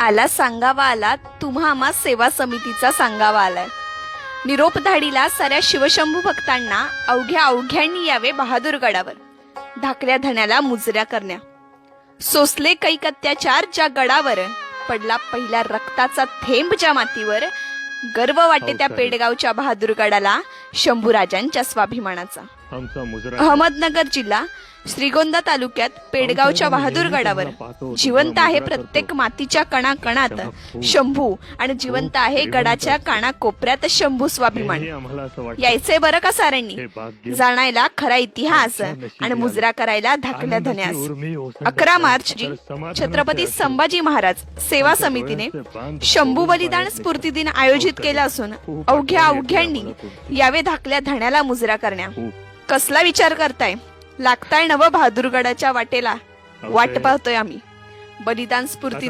आला सांगावा आला तुम्हा आम्हा सेवा समितीचा सांगावा आलाय. निरोप धाडीला साऱ्या शिवशंभू भक्तांना अवघ्या अवघ्यांनी यावे बहादूरगडावर धाकल्या धण्याला मुजऱ्या करण्या. सोसले कैक अत्याचार ज्या गडावर पडला पहिल्या रक्ताचा थेंब ज्या मातीवर गर्व वाटे त्या पेडगावच्या बहादूरगडाला शंभूराजांच्या स्वाभिमानाचा. आमचा मुजरा अहमदनगर जिल्हा श्रीगोंदा तालुक्यात पेडगावच्या बहादूरगडावर जिवंत आहे प्रत्येक मातीच्या कणाकणात शंभू आणि जिवंत आहे गडाच्या काना कोपऱ्यात शंभू स्वाभिमान. यायचे बरं का साऱ्यांनी? जाणायला खरा इतिहास आणि मुजरा करायला धाकल्या धन्यास. अकरा मार्च छत्रपती संभाजी महाराज सेवा समितीने शंभू बलिदान स्फूर्ती दिन आयोजित केला असून अवघ्या अवघ्यांनी यावे धाकल्या धण्याला मुजरा करण्या. कसला विचार करताय? लागताय नव बहादूरगडाच्या वाटेला. वाट पाहतोय आम्ही. बलिदान स्फूर्ती